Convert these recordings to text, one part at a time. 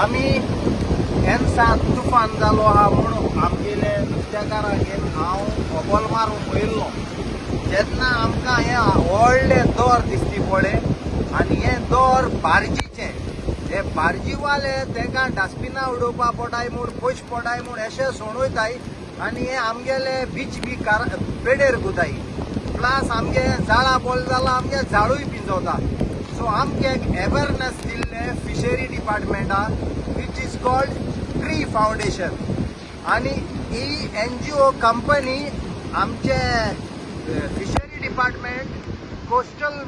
आमी यांचा तुफान जालो आहा म्हणून आमगेले नुस्तेकारांगेर हांव होबोल मारून पयल्लो जेन्ना आमकां हे व्हडले दोर दिसती पळय आनी हे दोर बार्जीचे. हे बार्जीवाले तांकां डस्टबिनां उडोवपा पडाय म्हूण पयशे पडाय म्हूण अशें सोडूयताय आनी हे आमगेले बीच बी कार पेडेर गुताय प्लस आमगे झाडां बोल जाल्यार आमगे झाडूय पिंजवता. सो आमगे अवेरनेस दिल्ले fishery डिपार्टमेंटा which is called tree foundation आणि ही एन जी ओ कंपनी आमचे फिशरी डिपार्टमेंट कोस्टल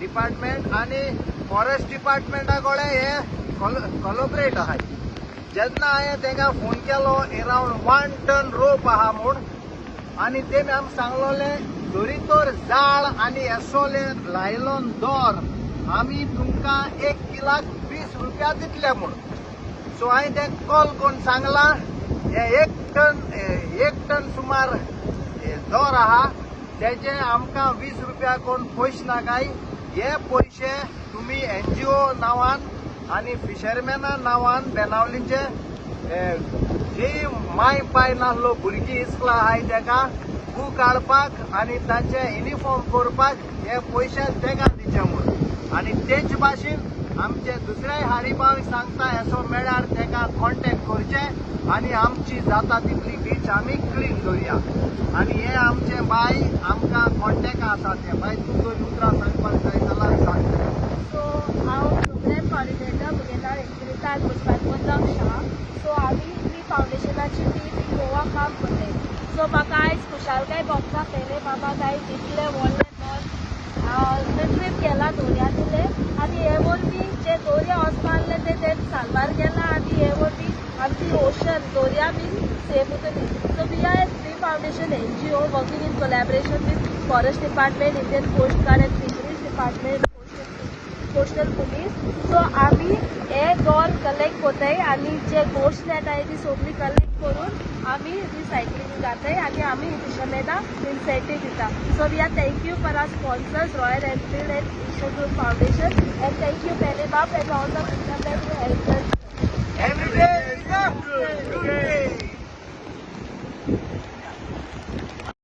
डिपार्टमेंट आणि फॉरेस्ट डिपार्टमेंटा कडेन हे कोलोबरेट आहात जेन्ना हांवें तांकां फोन केलो एरावंड वन टन रोप आहा म्हूण आनी तेमी आम सांगलोले दोरीतोर जाळ आनी एसोले लायलो दोर. आमी तुमकां एक किलाक वीस रुपया दितले म्हूण सो हांवें ते कॉल करून सांगला हे एक टन एक टन सुमार दोर आहा त्याचे आमकां वीस रुपया कोण पयशे नाकाय हे पयशे तुमी एन जी ओ नांवान आनी फिशरमॅना नांवान बेनावलीचे जी माय पाय नासलो भुरगीं इस्कला आहाय तेका बू काडपाक आनी तांचे युनिफॉर्म करपाक हे पयशे तेका दिचे म्हूण आनी तेच भाशेन आमचे दुसऱ्याय हारीबाग सांगता असो मेळ्यार तेका कॉन्टेक्ट करचे आनी आमची जाता तितली बीच आमी क्लीन दवरया आनी हे आमचे बाय आमकां कॉन्टेक्ट आसा ते बाय तूं जर उतरां एकत्रिता पुष्पात्मक शाह सो आमी ती फावंडेशनाची टीम गोवा काम करले सो म्हाका आयज खुशालकाय भोगता पयले बाबा काय जितले व्हडले दोन ट्रीप गेला दोर्यातले आनी हे वरवीं जे दोर्या वचपाले ते ते सालवार गेला आनी हे वरवीं आमची ओशन दोऱ्या बीन सेफ उरतली so we are tree foundation N G O working in collaboration with forest department Indian coast guard and fisheries department coastal police so आम्ही हे दोर कलेक्ट कोताय आणि जे गोश्ट आहे ती सगळी कलेक्ट करून आम्ही रिसायकलिंग जाताय आणि आम्ही फिशरमॅना इन्सेंटीव दिता। So we are thank thank you for our sponsors Royal Enfield and Ishwar group foundation and thank you पहले बाप and all the who help Every day.